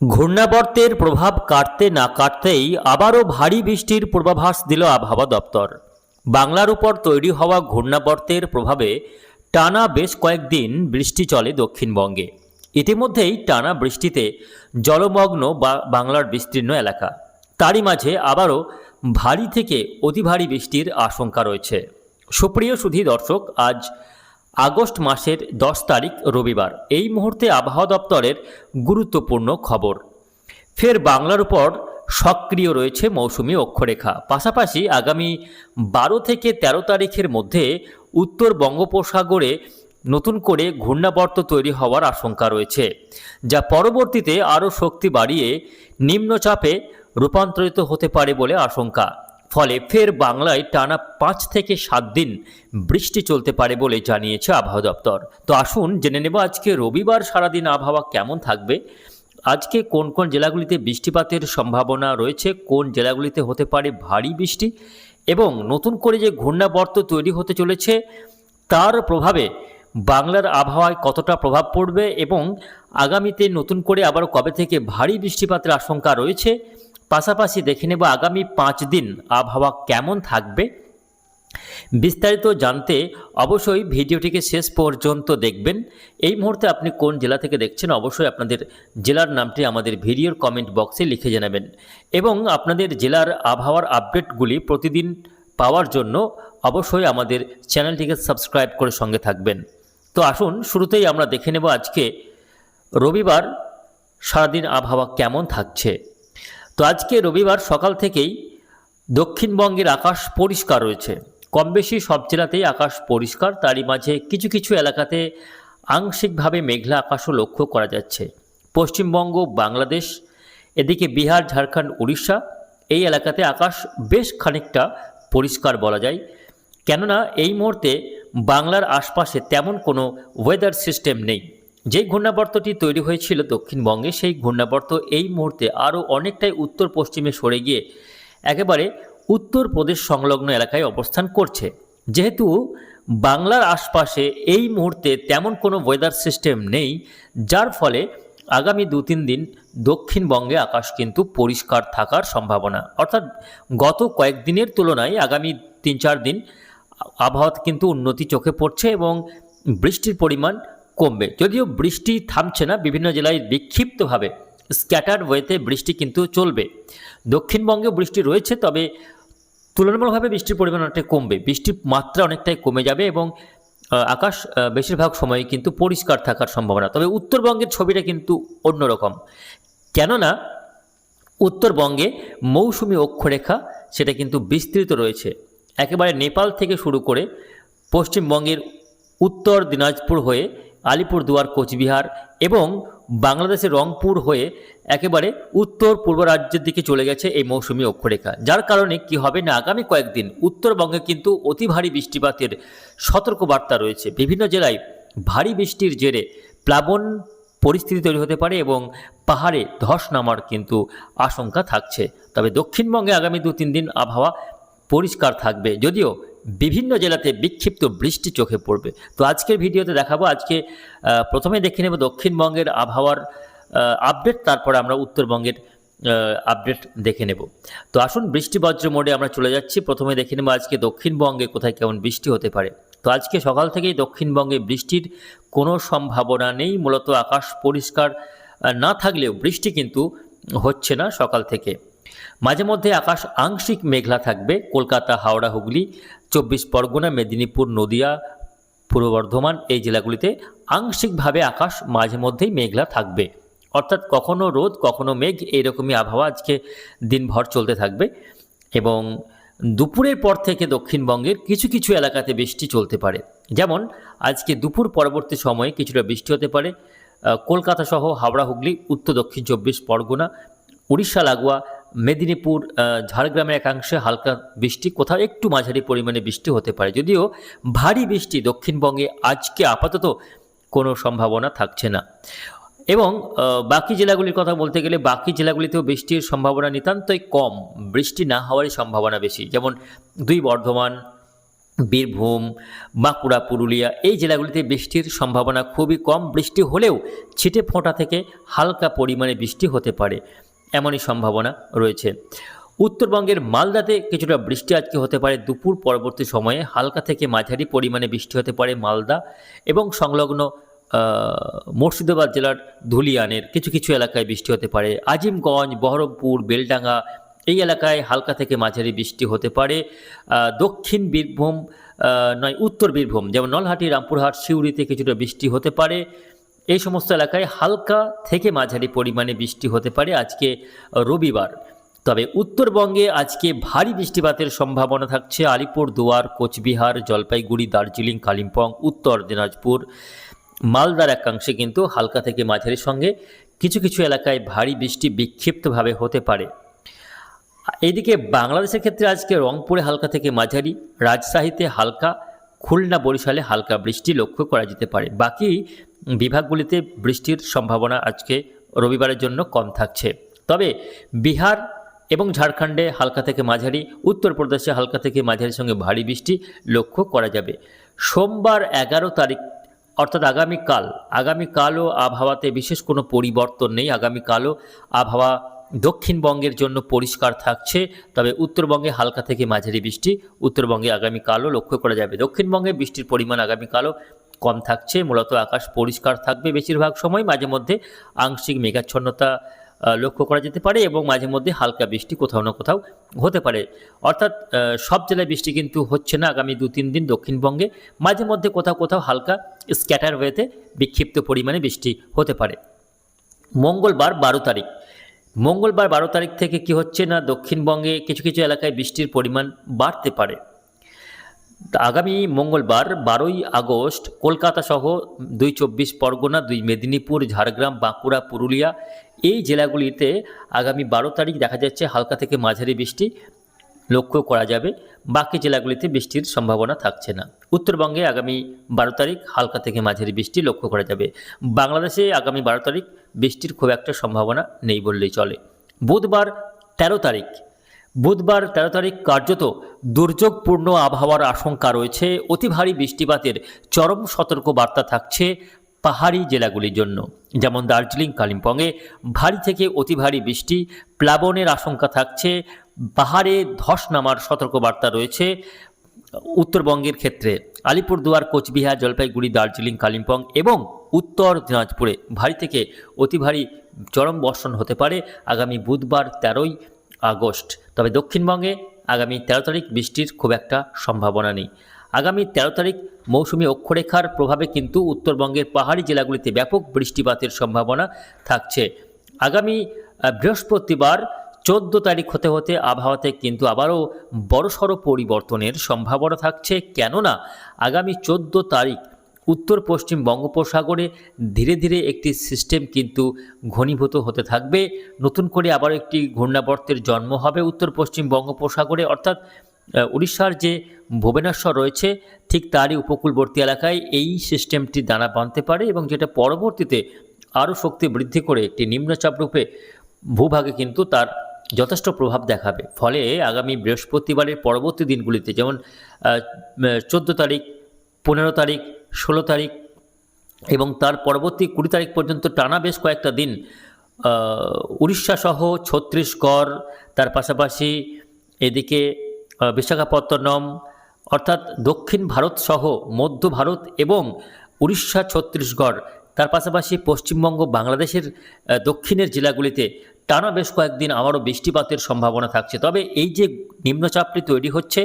ঘূর্ণাবর্তের প্রভাব কাটতে না কাটতেই আবারও ভারী বৃষ্টির পূর্বাভাস দিল আবহাওয়া দপ্তর। বাংলার উপর তৈরি হওয়া ঘূর্ণাবর্তের প্রভাবে টানা বেশ কয়েকদিন বৃষ্টি চলে দক্ষিণবঙ্গে। ইতিমধ্যেই টানা বৃষ্টিতে জলমগ্ন বা বাংলার বিস্তীর্ণ এলাকা। তারই মাঝে আবারও ভারী থেকে অতি ভারী বৃষ্টির আশঙ্কা রয়েছে। সুপ্রিয় সুধী দর্শক, আজ আগস্ট মাসের দশ তারিখ রবিবার। এই মুহূর্তে আবহাওয়া দপ্তরের গুরুত্বপূর্ণ খবর। ফের বাংলার উপর সক্রিয় রয়েছে মৌসুমি অক্ষরেখা। পাশাপাশি আগামী বারো থেকে ১৩ তারিখের মধ্যে উত্তর বঙ্গোপসাগরে নতুন করে ঘূর্ণাবর্ত তৈরি হওয়ার আশঙ্কা রয়েছে, যা পরবর্তীতে আরও শক্তি বাড়িয়ে নিম্নচাপে রূপান্তরিত হতে পারে বলে আশঙ্কা। ফলে ফের বাংলায় টানা পাঁচ থেকে সাত দিন বৃষ্টি চলতে পারে বলে জানিয়েছে আবহাওয়া দপ্তর। তো আসুন জেনে নেব আজকে রবিবার সারাদিন আবহাওয়া কেমন থাকবে। আজকে কোন কোন জেলাগুলিতে বৃষ্টিপাতের সম্ভাবনা রয়েছে, কোন জেলাগুলিতে হতে পারে ভারী বৃষ্টি এবং নতুন করে যে ঘূর্ণাবর্ত তৈরি হতে চলেছে, তার প্রভাবে বাংলার আবহাওয়ায় কতটা প্রভাব পড়বে এবং আগামীতে নতুন করে আবার কবে থেকে ভারী বৃষ্টিপাতের আশঙ্কা রয়েছে পাশাপাশি দেখে নেব আগামী পাঁচ দিন আবহাওয়া কেমন থাকবে। বিস্তারিত জানতে অবশ্যই ভিডিওটিকে শেষ পর্যন্ত দেখবেন। এই মুহূর্তে আপনি কোন জেলা থেকে দেখছেন অবশ্যই আপনাদের জেলার নামটি আমাদের ভিডিওর কমেন্ট বক্সে লিখে জানাবেন এবং আপনাদের জেলার আবহাওয়ার আপডেটগুলি প্রতিদিন পাওয়ার জন্য অবশ্যই আমাদের চ্যানেলটিকে সাবস্ক্রাইব করে সঙ্গে থাকবেন। তো আসুন, শুরুতেই আমরা দেখে নেব আজকে রবিবার সারাদিন আবহাওয়া কেমন থাকছে। তো আজকে রবিবার সকাল থেকেই দক্ষিণবঙ্গের আকাশ পরিষ্কার রয়েছে। কম বেশি সব জেলাতেই আকাশ পরিষ্কার, তারই মাঝে কিছু কিছু এলাকাতে আংশিকভাবে মেঘলা আকাশও লক্ষ্য করা যাচ্ছে। পশ্চিমবঙ্গ, বাংলাদেশ, এদিকে বিহার, ঝাড়খণ্ড, উড়িষ্যা এই এলাকাতে আকাশ বেশ খানিকটা পরিষ্কার বলা যায়। কেননা এই মুহূর্তে বাংলার আশপাশে তেমন কোনো ওয়েদার সিস্টেম নেই। যেই ঘূর্ণাবর্তটি তৈরি হয়েছিল দক্ষিণবঙ্গে, সেই ঘূর্ণাবর্ত এই মুহূর্তে আরও অনেকটাই উত্তর পশ্চিমে সরে গিয়ে একেবারে উত্তরপ্রদেশ সংলগ্ন এলাকায় অবস্থান করছে। যেহেতু বাংলার আশপাশে এই মুহূর্তে তেমন কোনো ওয়েদার সিস্টেম নেই, যার ফলে আগামী দু তিন দিন দক্ষিণবঙ্গে আকাশ কিন্তু পরিষ্কার থাকার সম্ভাবনা। অর্থাৎ গত কয়েকদিনের তুলনায় আগামী তিন চার দিন আবহাওয়া কিন্তু উন্নতি চোখে পড়ছে এবং বৃষ্টির পরিমাণ কমবে। যদিও বৃষ্টি থামছে না, বিভিন্ন জেলায় বিক্ষিপ্তভাবে। স্ক্যাটার ওয়েতে বৃষ্টি কিন্তু চলবে। দক্ষিণবঙ্গে বৃষ্টি রয়েছে, তবে তুলনামূলকভাবে বৃষ্টির পরিমাণ অনেকটাই কমবে। বৃষ্টির মাত্রা অনেকটাই কমে যাবে এবং আকাশ বেশিরভাগ সময় কিন্তু পরিষ্কার থাকার সম্ভাবনা। তবে উত্তরবঙ্গের ছবিটা কিন্তু অন্যরকম। কেননা, উত্তরবঙ্গে মৌসুমি অক্ষরেখা, সেটা কিন্তু বিস্তৃত রয়েছে। একেবারে নেপাল থেকে শুরু করে পশ্চিমবঙ্গের উত্তর দিনাজপুর হয়ে আলিপুরদুয়ার, কোচবিহার এবং বাংলাদেশের রংপুর হয়ে একেবারে উত্তর পূর্ব রাজ্যের দিকে চলে গেছে এই মৌসুমি অক্ষরেখা। যার কারণে কি হবে না, আগামী কয়েকদিন উত্তরবঙ্গে কিন্তু অতি ভারী বৃষ্টিপাতের সতর্কবার্তা রয়েছে। বিভিন্ন জেলায় ভারী বৃষ্টির জেরে প্লাবন পরিস্থিতি তৈরি হতে পারে এবং পাহাড়ে ধস নামার কিন্তু আশঙ্কা থাকছে। তবে দক্ষিণবঙ্গে আগামী দু তিন দিন আবহাওয়া পরিষ্কার থাকবে। যদিও বিভিন্ন জেলাতে বিক্ষিপ্ত বৃষ্টি চোখে পড়বে। তো আজকের ভিডিওতে দেখাবো, আজকে প্রথমে দেখে নেব দক্ষিণবঙ্গের আবহাওয়ার আপডেট তারপর আমরা উত্তরবঙ্গের আপডেট দেখে নেব। তো আসুন বৃষ্টি বজ্র মোডে আমরা চলে যাচ্ছি। প্রথমে দেখে নেব আজকে দক্ষিণবঙ্গে কোথায় কেমন বৃষ্টি হতে পারে। তো আজকে সকাল থেকেই দক্ষিণবঙ্গে বৃষ্টির কোনো সম্ভাবনা নেই, মূলত আকাশ পরিষ্কার না থাকলেও বৃষ্টি কিন্তু হচ্ছে না সকাল থেকে। মাঝে মধ্যে আকাশ আংশিক মেঘলা থাকবে, কলকাতা, হাওড়া, হুগলি, চব্বিশ পরগনা, মেদিনীপুর, নদিয়া, পূর্ব বর্ধমান এই জেলাগুলিতে আংশিকভাবে আকাশ মাঝে মধ্যেই মেঘলা থাকবে। অর্থাৎ কখনো রোদ, কখনো মেঘ এইরকমই আবহাওয়া আজকে দিনভর চলতে থাকবে এবং দুপুরের পর থেকে দক্ষিণবঙ্গের কিছু কিছু এলাকাতে বৃষ্টি চলতে পারে। যেমন, আজকে দুপুর পরবর্তী সময়ে কিছুটা বৃষ্টি হতে পারে। কলকাতা সহ হাওড়া, হুগলি, উত্তর দক্ষিণ চব্বিশ পরগনা, উড়িষ্যা, লাগোয়া মেদিনীপুর ঝাড়গ্রামের একাংশে হালকা বৃষ্টি, কোথাও একটু মাঝারি পরিমাণে বৃষ্টি হতে পারে। যদিও ভারী বৃষ্টি দক্ষিণবঙ্গে আজকে আপাতত কোনো সম্ভাবনা থাকছে না। এবং বাকি জেলাগুলির কথা বলতে গেলে বাকি জেলাগুলিতেও বৃষ্টির সম্ভাবনা নিতান্তই কম। বৃষ্টি না হওয়ারই সম্ভাবনা বেশি। যেমন দুই বর্ধমান, বীরভূম, বাঁকুড়া, পুরুলিয়া, এই জেলাগুলিতে বৃষ্টির সম্ভাবনা খুবই কম। বৃষ্টি হলেও ছিটে ফোঁটা থেকে হালকা পরিমাণে বৃষ্টি হতে পারে। এমনই সম্ভাবনা রয়েছে। উত্তরবঙ্গের মালদাতে কিছুটা বৃষ্টি আজকে হতে পারে দুপুর পরবর্তী সময়ে। হালকা থেকে মাঝারি পরিমাণে বৃষ্টি হতে পারে মালদা এবং সংলগ্ন মুর্শিদাবাদ জেলার ধুলিয়ানের কিছু কিছু এলাকায় বৃষ্টি হতে পারে। আজিমগঞ্জ, বহরমপুর, বেলডাঙ্গা এই এলাকায় হালকা থেকে মাঝারি বৃষ্টি হতে পারে। দক্ষিণ বীরভূম নয়, উত্তর বীরভূম যেমন নলহাটি, রামপুরহাট, সিউড়িতে কিছুটা বৃষ্টি হতে পারে। এই সমস্ত এলাকায় হালকা থেকে মাঝারি পরিমাণে বৃষ্টি হতে পারে আজকে রবিবার। তবে উত্তরবঙ্গে আজকে ভারী বৃষ্টিপাতের সম্ভাবনা থাকছে আলিপুর, দুয়ার, কোচবিহার, জলপাইগুড়ি, দার্জিলিং, কালিম্পং, উত্তর দিনাজপুর। মালদার একাংশে কিন্তু হালকা থেকে মাঝারির সঙ্গে কিছু কিছু এলাকায় ভারী বৃষ্টি বিক্ষিপ্তভাবে হতে পারে। এদিকে বাংলাদেশের ক্ষেত্রে আজকে রংপুরে হালকা থেকে মাঝারি, রাজশাহীতে হালকা খুলনা বরিশালে হালকা বৃষ্টি লক্ষ্য করা যেতে পারে। বাকি বিভাগগুলিতে বৃষ্টির সম্ভাবনা আজকে রবিবারের জন্য কম থাকছে। তবে বিহার এবং ঝাড়খণ্ডে হালকা থেকে মাঝারি উত্তরপ্রদেশে হালকা থেকে মাঝারির সঙ্গে ভারী বৃষ্টি লক্ষ্য করা যাবে। সোমবার এগারো তারিখ, অর্থাৎ আগামীকাল, আগামীকালও আবহাওয়াতে বিশেষ কোনো পরিবর্তন নেই। আগামীকালও আবহাওয়া দক্ষিণবঙ্গের জন্য পরিষ্কার থাকছে, তবে উত্তরবঙ্গে হালকা থেকে মাঝারি বৃষ্টি, উত্তরবঙ্গে আগামীকালও লক্ষ্য করা যাবে। দক্ষিণবঙ্গে বৃষ্টির পরিমাণ আগামীকালও কম থাকছে, মূলত আকাশ পরিষ্কার থাকবে বেশিরভাগ সময়, মাঝে মধ্যে আংশিক মেঘাচ্ছন্নতা লক্ষ্য করা যেতে পারে এবং মাঝে মধ্যে হালকা বৃষ্টি কোথাও না কোথাও হতে পারে। অর্থাৎ সব জেলায় বৃষ্টি কিন্তু হচ্ছে না আগামী দু তিন দিন দক্ষিণবঙ্গে, মাঝে মধ্যে কোথাও কোথাও হালকা স্ক্যাটার ওয়েতে বিক্ষিপ্ত পরিমাণে বৃষ্টি হতে পারে। মঙ্গলবার বারো তারিখ মঙ্গলবার বারো তারিখ থেকে কি হচ্ছে না, দক্ষিণবঙ্গে কিছু কিছু এলাকায় বৃষ্টির পরিমাণ বাড়তে পারে। আগামী মঙ্গলবার বারোই আগস্ট কলকাতা সহ দুই চব্বিশ পরগনা, দুই মেদিনীপুর, ঝাড়গ্রাম, বাঁকুড়া, পুরুলিয়া এই জেলাগুলিতে আগামী বারো তারিখ দেখা যাচ্ছে হালকা থেকে মাঝারি বৃষ্টি লক্ষ্য করা যাবে। বাকি জেলাগুলিতে বৃষ্টির সম্ভাবনা থাকছে না। উত্তরবঙ্গে আগামী বারো তারিখ হালকা থেকে মাঝারি বৃষ্টি লক্ষ্য করা যাবে। বাংলাদেশে আগামী বারো তারিখ বৃষ্টির খুব একটা সম্ভাবনা নেই বললেই চলে। বুধবার তেরো তারিখ। বুধবার তেরো তারিখ কার্যত দুর্যোগপূর্ণ আবহাওয়ার আশঙ্কা রয়েছে। অতি ভারী বৃষ্টিপাতের চরম সতর্ক বার্তা থাকছে পাহাড়ি জেলাগুলির জন্য। যেমন দার্জিলিং, কালিম্পংয়ে ভারী থেকে অতি ভারী বৃষ্টি, প্লাবনের আশঙ্কা থাকছে, পাহাড়ে ধস নামার সতর্কবার্তা রয়েছে। উত্তরবঙ্গের ক্ষেত্রে আলিপুরদুয়ার, কোচবিহার, জলপাইগুড়ি, দার্জিলিং, কালিম্পং এবং উত্তর দিনাজপুরে ভারী থেকে অতি ভারী চরম বর্ষণ হতে পারে আগামী বুধবার তেরোই আগস্ট। তবে দক্ষিণবঙ্গে আগামী তেরো তারিখ বৃষ্টির খুব একটা সম্ভাবনা নেই। আগামী তেরো তারিখ মৌসুমি অক্ষরেখার প্রভাবে কিন্তু উত্তরবঙ্গের পাহাড়ি জেলাগুলিতে ব্যাপক বৃষ্টিপাতের সম্ভাবনা থাকছে। আগামী বৃহস্পতিবার চোদ্দ তারিখ হতে হতে আবহাওয়াতে কিন্তু আবারও বড়সড় পরিবর্তনের সম্ভাবনা থাকছে। কেননা, আগামী চোদ্দ তারিখ উত্তর পশ্চিম বঙ্গোপসাগরে ধীরে ধীরে একটি সিস্টেম কিন্তু ঘনীভূত হতে থাকবে। নতুন করে আবার একটি ঘূর্ণাবর্তের জন্ম হবে উত্তর পশ্চিম বঙ্গোপসাগরে। অর্থাৎ উড়িষ্যার যে ভুবনেশ্বর রয়েছে, ঠিক তারই উপকূলবর্তী এলাকায় এই সিস্টেমটি দানা বাঁধতে পারে এবং যেটা পরবর্তীতে আরও শক্তি বৃদ্ধি করে একটি নিম্নচাপ রূপে ভূভাগে কিন্তু তার যথেষ্ট প্রভাব দেখাবে। ফলে আগামী বৃহস্পতিবারের পরবর্তী দিনগুলিতে যেমন চোদ্দ তারিখ পনেরো তারিখ ষোলো তারিখ এবং তার পরবর্তী কুড়ি তারিখ পর্যন্ত টানা বেশ কয়েকটা দিন আহ, উড়িষ্যা সহ ছত্তিশগড় তার পাশাপাশি এদিকে বিশাখাপত্তনম অর্থাৎ দক্ষিণ ভারত সহ মধ্য ভারত এবং উড়িষ্যা ছত্তিশগড় তার পাশাপাশি পশ্চিমবঙ্গ বাংলাদেশের দক্ষিণের জেলাগুলিতে টানা বেশ কয়েকদিন আবারও বৃষ্টিপাতের সম্ভাবনা থাকছে। তবে এই যে নিম্নচাপটি তৈরি হচ্ছে,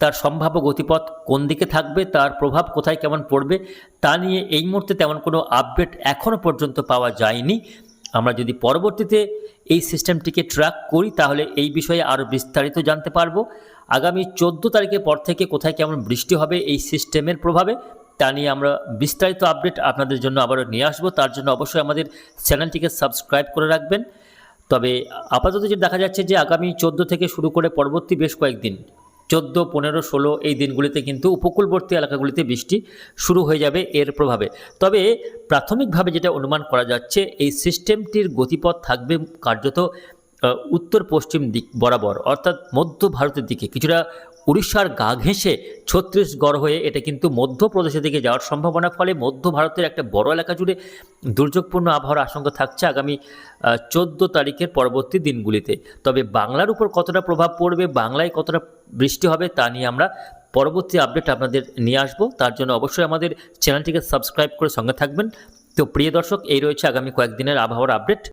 তার সম্ভাব্য গতিপথ কোন দিকে থাকবে, তার প্রভাব কোথায় কেমন পড়বে, তা নিয়ে এই মুহূর্তে তেমন কোনো আপডেট এখনও পর্যন্ত পাওয়া যায়নি। আমরা যদি পরবর্তীতে এই সিস্টেমটিকে ট্র্যাক করি, তাহলে এই বিষয়ে আরও বিস্তারিত জানতে পারব। আগামী চোদ্দ তারিখের পর থেকে কোথায় কেমন বৃষ্টি হবে, এই সিস্টেমের প্রভাবে, তা নিয়ে আমরা বিস্তারিত আপডেট আপনাদের জন্য আবারও নিয়ে আসব। তার জন্য অবশ্যই আমাদের চ্যানেলটিকে সাবস্ক্রাইব করে রাখবেন। তবে আপাতত যে দেখা যাচ্ছে যে আগামী চোদ্দ থেকে শুরু করে পরবর্তী বেশ কয়েকদিন, চোদ্দ, পনেরো, ষোলো এই দিনগুলিতে কিন্তু উপকূলবর্তী এলাকাগুলিতে বৃষ্টি শুরু হয়ে যাবে এর প্রভাবে। তবে প্রাথমিকভাবে যেটা অনুমান করা যাচ্ছে, এই সিস্টেমটির গতিপথ থাকবে কার্যত উত্তর পশ্চিম দিক বরাবর, অর্থাৎ মধ্য ভারতের দিকে। কিছুটা উড়িষ্যার গা ঘেঁষে ছত্তিশগড় হয়ে এটা কিন্তু মধ্যপ্রদেশের দিকে যাওয়ার সম্ভাবনা, ফলে মধ্য ভারতের একটা বড় এলাকা জুড়ে দুর্যোগপূর্ণ আবহাওয়ার আশঙ্কা থাকছে আগামী চোদ্দ তারিখের পরবর্তী দিনগুলিতে। তবে বাংলার উপর কতটা প্রভাব পড়বে, বাংলায় কতটা বৃষ্টি হবে, তা নিয়ে আমরা পরবর্তী আপডেট আপনাদের নিয়ে আসব। তার জন্য অবশ্যই আমাদের চ্যানেলটিকে সাবস্ক্রাইব করে সঙ্গে থাকবেন। তো প্রিয় দর্শক, এই রয়েছে আগামী কয়েকদিনের আবহাওয়ার আপডেট।